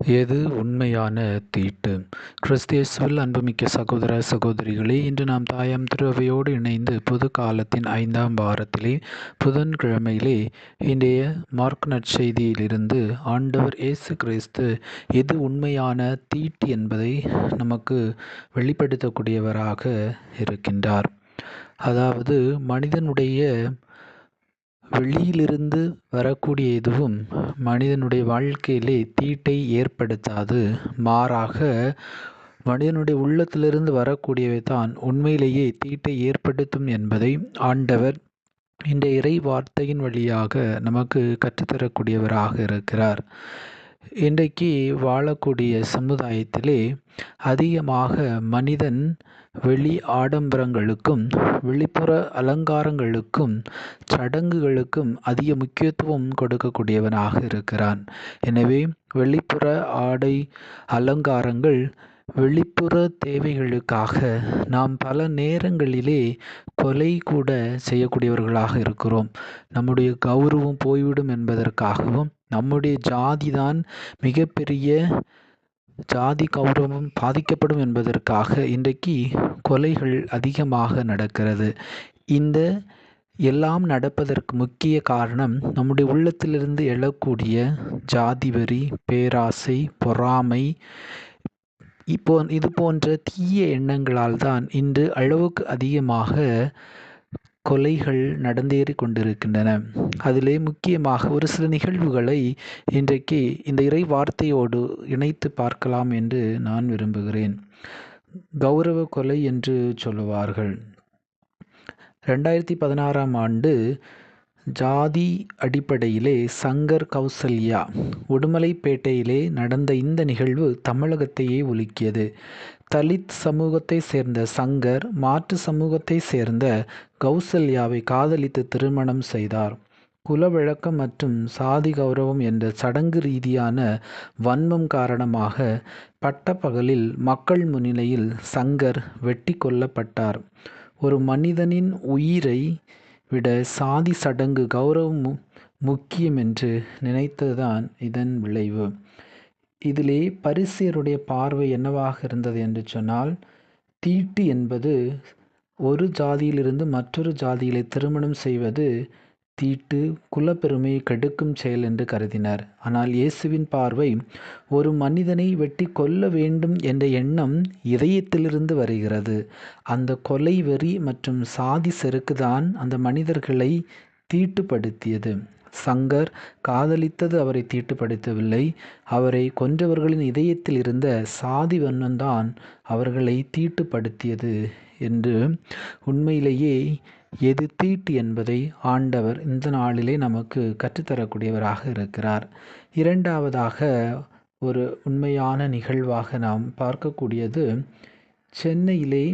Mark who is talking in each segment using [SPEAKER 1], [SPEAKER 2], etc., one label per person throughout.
[SPEAKER 1] எது உண்மையான தீட்டு? கிறிஸ்தியேசுவில் அன்புமிக்க சகோதர சகோதரிகளே இன்று நாம் தாயாம் திருவையோடு இணைந்து புது காலத்தின் ஐந்தாம் வாரத்திலே புதன்கிழமையிலே இன்றைய மார்க் நற்செய்தியிலிருந்து ஆண்டவர் இயேசு கிறிஸ்து எது உண்மையான தீட்டு என்பதை நமக்கு வெளிப்படுத்தக்கூடியவராக இருக்கின்றார். அதாவது மனிதனுடைய வெளியிலிருந்து வரக்கூடிய எதுவும் மனிதனுடைய வாழ்க்கையிலே தீட்டை ஏற்படுத்தாது. மாறாக மனிதனுடைய உள்ளத்திலிருந்து வரக்கூடியவை தான் உண்மையிலேயே தீட்டை ஏற்படுத்தும் என்பதை ஆண்டவர் இந்த இறை வார்த்தையின் வழியாக நமக்கு கற்றுத்தரக்கூடியவராக இருக்கிறார். இன்றைக்கு வாழக்கூடிய சமுதாயத்திலே அதிகமாக மனிதன் வெளி ஆடம்பரங்களுக்கும் வெளிப்புற அலங்காரங்களுக்கும் சடங்குகளுக்கும் அதிக முக்கியத்துவம் கொடுக்கக்கூடியவனாக இருக்கிறான். எனவே வெளிப்புற ஆடை அலங்காரங்கள் வெளிப்புற தேவைகளுக்காக நாம் பல நேரங்களிலே கொலை கூட செய்யக்கூடியவர்களாக இருக்கிறோம். நம்முடைய கௌரவம் போய்விடும் என்பதற்காகவும் நம்முடைய ஜாதி தான் மிகப்பெரிய ஜாதி கௌரவம் பாதிக்கப்படும் என்பதற்காக இன்றைக்கு கொலைகள் அதிகமாக நடக்கிறது. இந்த எல்லாம் நடப்பதற்கு முக்கிய காரணம் நம்முடைய உள்ளத்திலிருந்து எழக்கூடிய ஜாதி வரி பேராசை பொறாமை இப்போ இது போன்ற தீய எண்ணங்களால் தான் இன்று அளவுக்கு அதிகமாக கொலைகள் நடந்தேறி கொண்டிருக்கின்றன. அதிலே முக்கியமாக ஒரு சில நிகழ்வுகளை இன்றைக்கு இந்த இறை வார்த்தையோடு இணைத்து பார்க்கலாம் என்று நான் விரும்புகிறேன். கௌரவ கொலை என்று சொல்லுவார்கள். ரெண்டாயிரத்தி பதினாறாம் ஆண்டு ஜாதி அடிப்படையிலே சங்கர் கௌசல்யா உடுமலைப்பேட்டையிலே நடந்த இந்த நிகழ்வு தமிழகத்தையே உலுக்கியது. தலித் சமூகத்தை சேர்ந்த சங்கர் மாற்று சமூகத்தை சேர்ந்த கௌசல்யாவை காதலித்து திருமணம் செய்தார். குலவழக்கம் மற்றும் சாதி கௌரவம் என்ற சடங்கு ரீதியான வன்மம் காரணமாக பட்டப்பகலில் மக்கள் முன்னிலையில் சங்கர் வெட்டி கொல்லப்பட்டார். ஒரு மனிதனின் உயிரை விட சாதி சடங்கு கௌரவம் முக்கியம் என்று நினைத்ததுதான் இதன் விளைவு. இதிலே பரிசியருடைய பார்வை என்னவாக இருந்தது என்று சொன்னால் தீட்டு என்பது ஒரு ஜாதியிலிருந்து மற்றொரு ஜாதியிலே திருமணம் செய்வது தீட்டு குலப்பெருமையை கெடுக்கும் செயல் என்று கருதினர். ஆனால் இயேசுவின் பார்வை ஒரு மனிதனை வெட்டி கொல்ல வேண்டும் என்ற எண்ணம் இதயத்திலிருந்து வருகிறது. அந்த கொலை வெறி மற்றும் சாதி செருக்குதான் அந்த மனிதர்களை தீட்டுப்படுத்தியது. சங்கர் காதலித்தது அவரை தீட்டுப்படுத்தவில்லை. அவரை கொன்றவர்களின் இதயத்தில் இருந்த சாதி வண்ணம்தான் அவர்களை தீட்டுப்படுத்தியது. என்று உண்மையிலேயே எது தீட்டு என்பதை ஆண்டவர் இந்த நாளிலே நமக்கு கற்றுத்தரக்கூடியவராக இருக்கிறார். இரண்டாவதாக ஒரு உண்மையான நிகழ்வாக நாம் பார்க்கக்கூடியது சென்னையிலே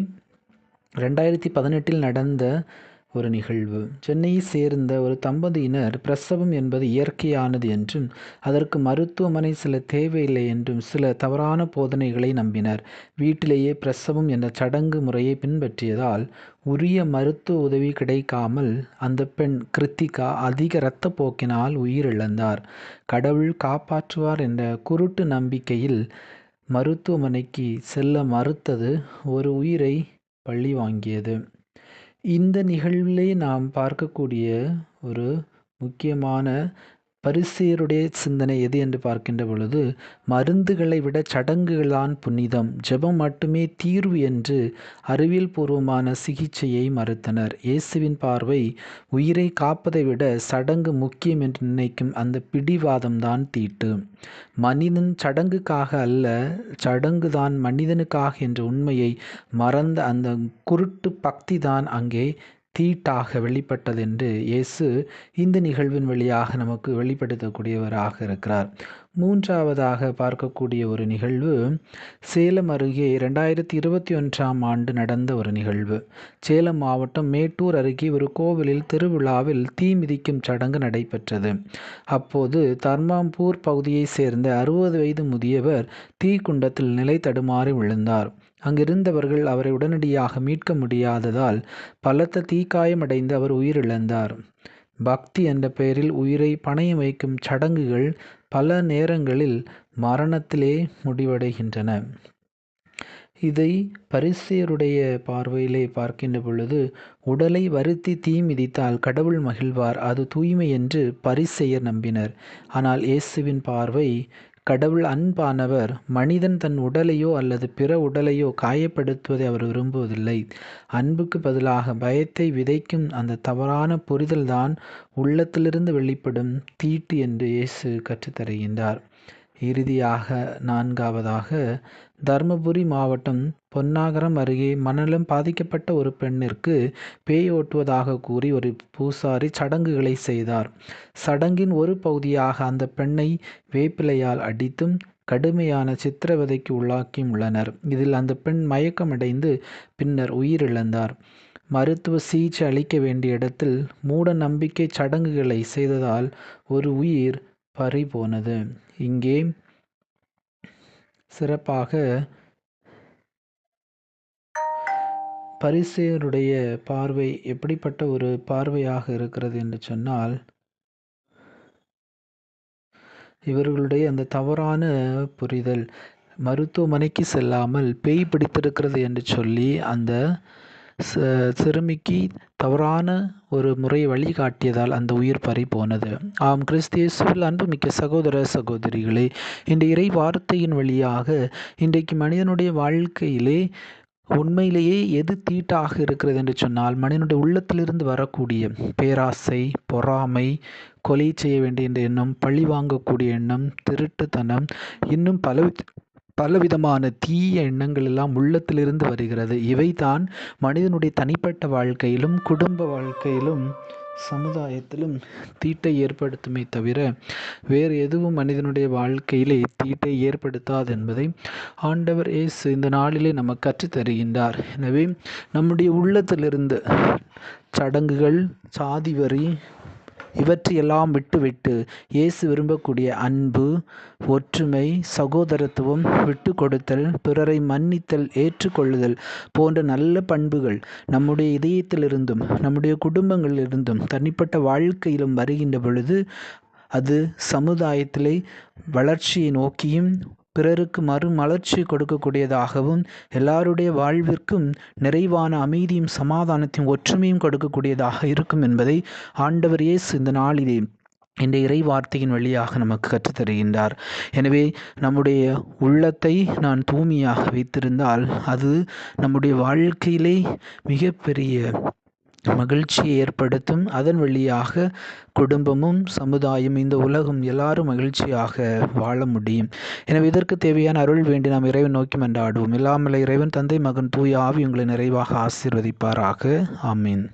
[SPEAKER 1] ரெண்டாயிரத்தி பதினெட்டில் நடந்த ஒரு நிகழ்வு. சென்னையை சேர்ந்த ஒரு தம்பதியினர் பிரசவம் என்பது இயற்கையானது என்றும் அதற்கு மருத்துவமனை சில தேவையில்லை என்றும் சில தவறான போதனைகளை நம்பினர். வீட்டிலேயே பிரசவம் என்ற சடங்கு முறையை பின்பற்றியதால் உரிய மருத்துவ உதவி கிடைக்காமல் அந்த பெண் கிருத்திகா அதிக இரத்த போக்கினால் உயிரிழந்தார். கடவுள் காப்பாற்றுவார் என்ற குருட்டு நம்பிக்கையில் மருத்துவமனைக்கு செல்ல மறுத்தது ஒரு உயிரை பள்ளி வாங்கியது. இந்த நிகழ்விலே நாம் பார்க்கக்கூடிய ஒரு முக்கியமான பரிசேருடைய சிந்தனை எது என்று பார்க்கின்ற பொழுது மருந்துகளை விட சடங்குகள்தான் புனிதம் ஜெபம் மட்டுமே தீர்வு என்று அறிவியல் பூர்வமான சிகிச்சையை மறுத்தனர். இயேசுவின் பார்வை உயிரை காப்பதை விட சடங்கு முக்கியம் என்று நினைக்கும் அந்த பிடிவாதம்தான் தீட்டு. மனிதன் சடங்குக்காக அல்ல சடங்கு தான் மனிதனுக்காக என்ற உண்மையை மறந்த அந்த குருட்டு பக்தி தான் அங்கே தீட்டாக வெளிப்பட்டதென்று இயேசு இந்த நிகழ்வின் வழியாக நமக்கு வெளிப்படுத்தக்கூடியவராக இருக்கிறார். மூன்றாவதாக பார்க்கக்கூடிய ஒரு நிகழ்வு சேலம் அருகே ரெண்டாயிரத்தி இருபத்தி ஒன்றாம் ஆண்டு நடந்த ஒரு நிகழ்வு. சேலம் மாவட்டம் மேட்டூர் அருகே ஒரு கோவிலில் திருவிழாவில் தீ மிதிக்கும் சடங்கு நடைபெற்றது. அப்போது தர்மாம்பூர் பகுதியைச் சேர்ந்த அறுபது வயது முதியவர் தீக்குண்டத்தில் நிலை தடுமாறி விழுந்தார். அங்கிருந்தவர்கள் அவரை உடனடியாக மீட்க முடியாததால் பலத்த தீக்காயமடைந்து அவர் உயிரிழந்தார். பக்தி என்ற பெயரில் உயிரை பணையம் வைக்கும் சடங்குகள் பல நேரங்களில் மரணத்திலே முடிவடைகின்றன. இதை பரிசேயருடைய பார்வையிலே பார்க்கின்ற பொழுது உடலை வருத்தி தீ மிதித்தால் கடவுள் மகிழ்வார் அது தூய்மை என்று பரிசெயர் நம்பினர். ஆனால் இயேசுவின் பார்வை கடவுள் அன்பானவர் மனிதன் தன் உடலையோ அல்லது பிற உடலையோ காயப்படுத்துவதை அவர் விரும்புவதில்லை. அன்புக்கு பதிலாக பயத்தை விதைக்கும் அந்த தவறான புரிதல்தான் உள்ளத்திலிருந்து வெளிப்படும் தீட்டு என்று இயேசு கற்றுத்தருகின்றார். இறுதியாக நான்காவதாக தருமபுரி மாவட்டம் பொன்னாகரம் அருகே மணலம் பாதிக்கப்பட்ட ஒரு பெண்ணிற்கு பேய் ஓட்டுவதாக கூறி ஒரு பூசாரி சடங்குகளை செய்தார். சடங்கின் ஒரு பகுதியாக அந்த பெண்ணை வேப்பிலையால் அடித்தும் கடுமையான சித்திரவதைக்கு உள்ளாக்கியும் உள்ளனர் இதில் அந்த பெண் மயக்கமடைந்து பின்னர் உயிரிழந்தார். மருத்துவ சிகிச்சை அளிக்க வேண்டிய இடத்தில் மூட நம்பிக்கை சடங்குகளை செய்ததால் ஒரு உயிர் பறி போனது இங்கே சிறப்பாக பரிசேருடைய பார்வை எப்படிப்பட்ட ஒரு பார்வையாக இருக்கிறது என்று சொன்னால் இவர்களுடைய அந்த தவறான புரிதல் மருத்துவமனைக்கு செல்லாமல் பேய் பிடித்திருக்கிறது என்று சொல்லி அந்த சிறுமிக்கு தவறான ஒரு முறை வழிகாட்டியதால் அந்த உயிர் பறி போனது. ஆம் கிறிஸ்தியேசுவில் அன்புமிக்க சகோதர சகோதரிகளே இந்த இறை வார்த்தையின் வழியாக இன்றைக்கு மனிதனுடைய வாழ்க்கையிலே உண்மையிலேயே எது தீட்டாக இருக்கிறது என்று சொன்னால் மனிதனுடைய உள்ளத்திலிருந்து வரக்கூடிய பேராசை பொறாமை கொலை செய்ய வேண்டிய என்ற எண்ணம் பழி வாங்கக்கூடிய எண்ணம் திருட்டுத்தனம் இன்னும் பல பலவிதமான தீய எண்ணங்கள் எல்லாம் உள்ளத்திலிருந்து வருகிறது. இவைதான் மனிதனுடைய தனிப்பட்ட வாழ்க்கையிலும் குடும்ப வாழ்க்கையிலும் சமுதாயத்திலும் தீட்டை ஏற்படுத்துமே தவிர வேறு எதுவும் மனிதனுடைய வாழ்க்கையிலே தீட்டை ஏற்படுத்தாது என்பதை ஆண்டவர் இயேசு இந்த நாளிலே நமக்கு கற்றுத் தருகின்றார். எனவே நம்முடைய உள்ளத்திலிருந்து சடங்குகள் சாதி வரி இவற்றையெல்லாம் விட்டுவிட்டு இயேசு விரும்பக்கூடிய அன்பு ஒற்றுமை சகோதரத்துவம் விட்டு கொடுத்தல் பிறரை மன்னித்தல் ஏற்றுக்கொள்ளுதல் போன்ற நல்ல பண்புகள் நம்முடைய இதயத்திலிருந்தும் நம்முடைய குடும்பங்களிலிருந்தும் தனிப்பட்ட வாழ்க்கையிலும் வருகின்ற பொழுது அது சமுதாயத்திலே வளர்ச்சியை நோக்கியும் பிறருக்கு மறுமலர்ச்சி கொடுக்கக்கூடியதாகவும் எல்லாருடைய வாழ்விற்கும் நிறைவான அமைதியும் சமாதானத்தையும் ஒற்றுமையும் கொடுக்கக்கூடியதாக இருக்கும் என்பதை ஆண்டவர் இயேசு இந்த நாளிலே இந்த இறை வார்த்தையின் வழியாக நமக்கு கற்றுத்தருகின்றார். எனவே நம்முடைய உள்ளத்தை நான் தூய்மையாக வைத்திருந்தால் அது நம்முடைய வாழ்க்கையிலே மிகப்பெரிய மகிழ்ச்சியை ஏற்படுத்தும். அதன் வழியாக குடும்பமும் சமுதாயம் இந்த உலகம் எல்லாரும் மகிழ்ச்சியாக வாழ முடியும். எனவே இதற்கு தேவையான அருள் வேண்டி நாம் இறைவன் நோக்கி மன்றாடுவோம். இல்லாமல் இறைவன் தந்தை மகன் தூய ஆவி உங்களை நிறைவாக ஆசீர்வதிப்பாராக. ஆமீன்.